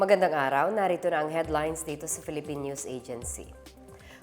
Magandang araw, narito na ang headlines dito sa Philippine News Agency.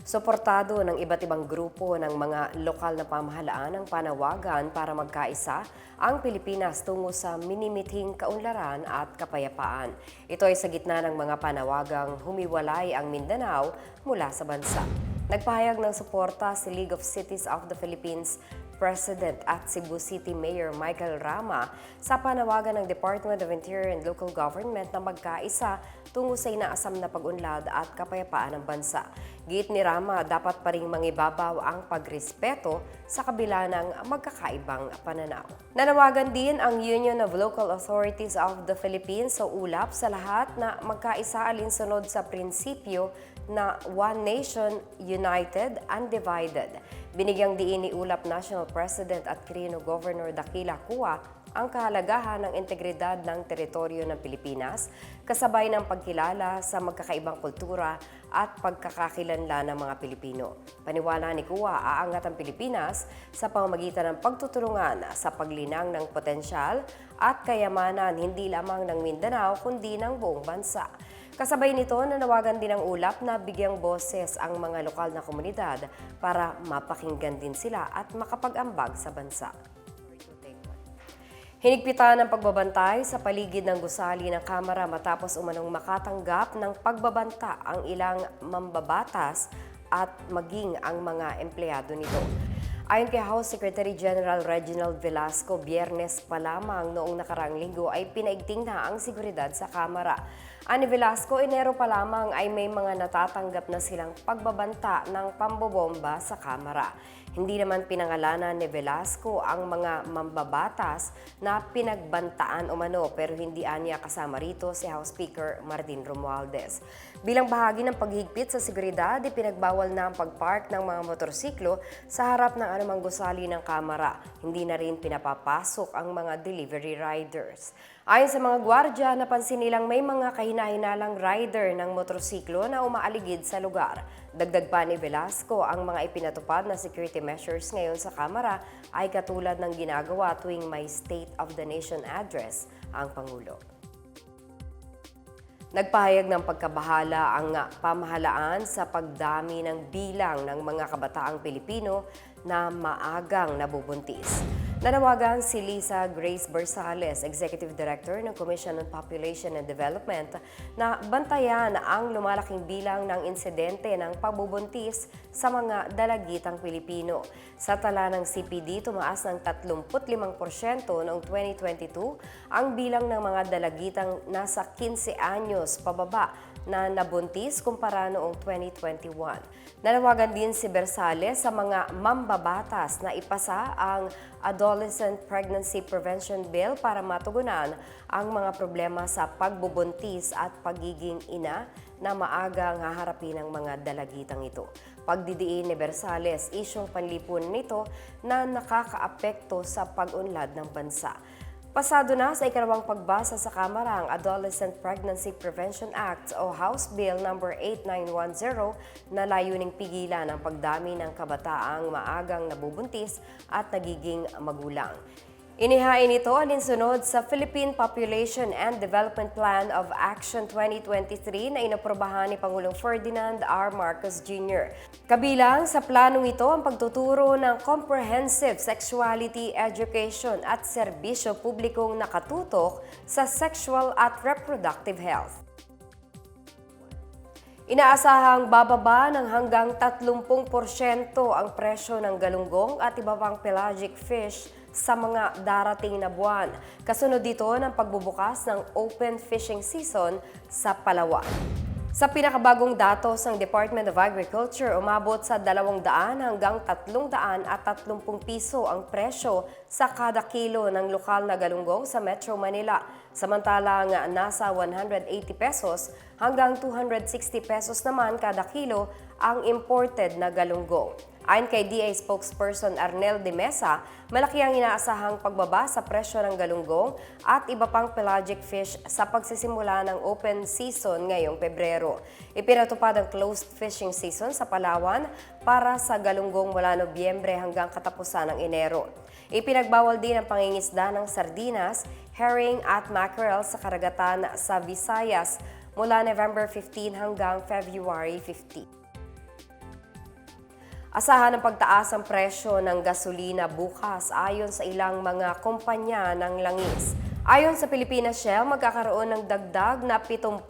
Suportado ng iba't ibang grupo ng mga lokal na pamahalaan ang panawagan para magkaisa ang Pilipinas tungo sa minimithing kaunlaran at kapayapaan. Ito ay sa gitna ng mga panawagang humiwalay ang Mindanao mula sa bansa. Nagpahayag ng suporta si League of Cities of the Philippines President at Cebu City Mayor Michael Rama sa panawagan ng Department of Interior and Local Government na magkaisa tungo sa inaasam na pag-unlad at kapayapaan ng bansa. Giit ni Rama, dapat pa rin mangibabaw ang pagrespeto sa kabila ng magkakaibang pananaw. Nanawagan din ang Union of Local Authorities of the Philippines o ULAP sa lahat na magkaisa alinsunod sa prinsipyo na One Nation, United, Undivided. Binigyang diin ni ULAP National President at Quirino Governor Dakila Kua ang kahalagahan ng integridad ng teritoryo ng Pilipinas, kasabay ng pagkilala sa magkakaibang kultura at pagkakakilanlan ng mga Pilipino. Paniwala ni Kua, aangat ang Pilipinas sa pamamagitan ng pagtutulungan sa paglinang ng potensyal at kayamanan hindi lamang ng Mindanao kundi ng buong bansa. Kasabay nito, nanawagan din ang ulap na bigyang boses ang mga lokal na komunidad para mapakinggan din sila at makapag-ambag sa bansa. Hinigpitan ng pagbabantay sa paligid ng gusali ng Kamara matapos umanong makatanggap ng pagbabanta ang ilang mambabatas at maging ang mga empleyado nito. Ayon kay House Secretary General Reginald Velasco, biyernes pa lamang noong nakarang linggo ay pinaigting na ang seguridad sa Kamara. Ani Velasco, Enero pa lamang ay may mga natatanggap na silang pagbabanta ng pambobomba sa Kamara. Hindi naman pinangalanan ni Velasco ang mga mambabatas na pinagbantaan umano pero hindi anya kasama rito si House Speaker Martin Romualdez. Bilang bahagi ng paghigpit sa seguridad, ipinagbawal na ang pagpark ng mga motorsiklo sa harap ng anumang gusali ng Kamara. Hindi na rin pinapapasok ang mga delivery riders. Ayon sa mga gwardya, napansin nilang may mga kahina-hinalang rider ng motorsiklo na umaaligid sa lugar. Dagdag pa ni Velasco, ang mga ipinatupad na security measures ngayon sa Kamara ay katulad ng ginagawa tuwing may State of the Nation address ang Pangulo. Nagpahayag ng pagkabahala ang pamahalaan sa pagdami ng bilang ng mga kabataang Pilipino na maagang nabubuntis. Nanawagan si Lisa Grace Bersales, Executive Director ng Commission on Population and Development, na bantayan ang lumalaking bilang ng insidente ng pagbubuntis sa mga dalagitang Pilipino. Sa tala ng CPD, tumaas ng 35% noong 2022 ang bilang ng mga dalagitang nasa 15 anyos pababa na nabuntis kumpara noong 2021. Nanawagan din si Bersales sa mga mambabatas na ipasa ang Adolescent Pregnancy Prevention Bill para matugunan ang mga problema sa pagbubuntis at pagiging ina na maagang haharapin ng mga dalagitang ito. Pagdidiin ni Bersales, isyong panlipunan nito na nakakaapekto sa pag-unlad ng bansa. Pasado na sa ikalawang pagbasa sa Kamara ang Adolescent Pregnancy Prevention Act o House Bill No. 8910 na layuning pigilan ang pagdami ng kabataang maagang nabubuntis at nagiging magulang. Inihain ito alinsunod sa Philippine Population and Development Plan of Action 2023 na inaprobahan ni Pangulong Ferdinand R. Marcos Jr. Kabilang sa planong ito ang pagtuturo ng comprehensive sexuality education at serbisyo publikong nakatutok sa sexual at reproductive health. Inaasahang bababa ng hanggang 30% ang presyo ng galunggong at iba pang pelagic fish sa mga darating na buwan. Kasunod dito ng pagbubukas ng open fishing season sa Palawan. Sa pinakabagong datos ng Department of Agriculture, umabot sa 200 hanggang 330 piso ang presyo sa kada kilo ng lokal na galunggong sa Metro Manila. Samantalang nasa 180 pesos hanggang 260 pesos naman kada kilo ang imported na galunggong. Ayon kay DA spokesperson Arnel de Mesa, malaki ang inaasahang pagbaba sa presyo ng galunggong at iba pang pelagic fish sa pagsisimula ng open season ngayong Pebrero. Ipinatupad ang closed fishing season sa Palawan para sa galunggong mula Nobyembre hanggang katapusan ng Enero. Ipinagbawal din ang pangingisda ng sardinas, herring at mackerel sa karagatan sa Visayas mula November 15 hanggang February 15. Asahan ng pagtaas ang presyo ng gasolina bukas ayon sa ilang mga kumpanya ng langis. Ayon sa Pilipinas Shell, magkakaroon ng dagdag na 75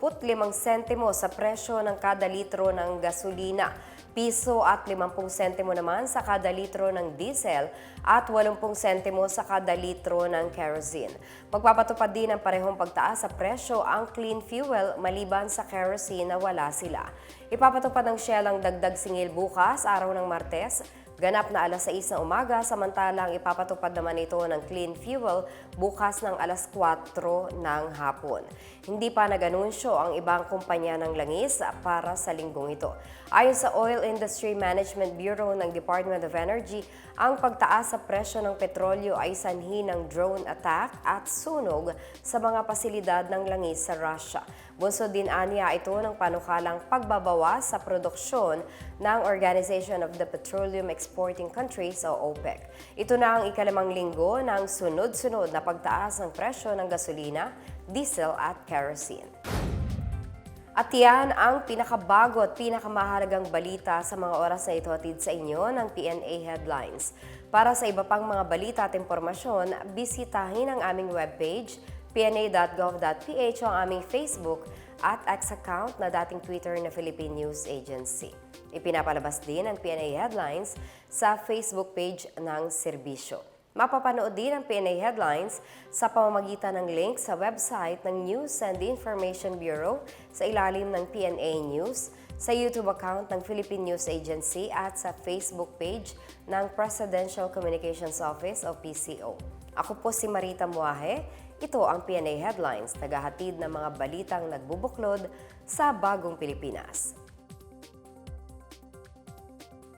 sentimo sa presyo ng kada litro ng gasolina, piso at 50 sentimo naman sa kada litro ng diesel at 80 sentimo sa kada litro ng kerosene. Magpapatupad din ang parehong pagtaas sa presyo ang clean fuel maliban sa kerosene na wala sila. Ipapatupad ng Shell ang dagdag singil bukas, araw ng Martes, Ganap na alas 6 ng umaga, samantalang ipapatupad naman ito ng clean fuel bukas ng alas 4 ng hapon. Hindi pa nag-anunsyo ang ibang kumpanya ng langis para sa linggong ito. Ayon sa Oil Industry Management Bureau ng Department of Energy, ang pagtaas sa presyo ng petrolyo ay sanhi ng drone attack at sunog sa mga pasilidad ng langis sa Russia. Bunso din anya ito ng panukalang pagbabawas sa produksyon ng Organization of the Petroleum Exporting Countries o OPEC. Ito na ang ikalimang linggo ng sunod-sunod na pagtaas ng presyo ng gasolina, diesel at kerosene. At yan ang pinakabago at pinakamahalagang balita sa mga oras na ito hatid sa inyo ng PNA Headlines. Para sa iba pang mga balita at impormasyon, bisitahin ang aming webpage pna.gov.ph o ang aming Facebook at X account na dating Twitter na Philippine News Agency. Ipinapalabas din ang PNA Headlines sa Facebook page ng serbisyo. Mapapanood din ang PNA Headlines sa pamamagitan ng link sa website ng News and Information Bureau sa ilalim ng PNA News, sa YouTube account ng Philippine News Agency at sa Facebook page ng Presidential Communications Office o PCO. Ako po si Marita Muahe. Ito ang PNA Headlines, naghahatid ng mga balitang nagbubuklod sa bagong Pilipinas.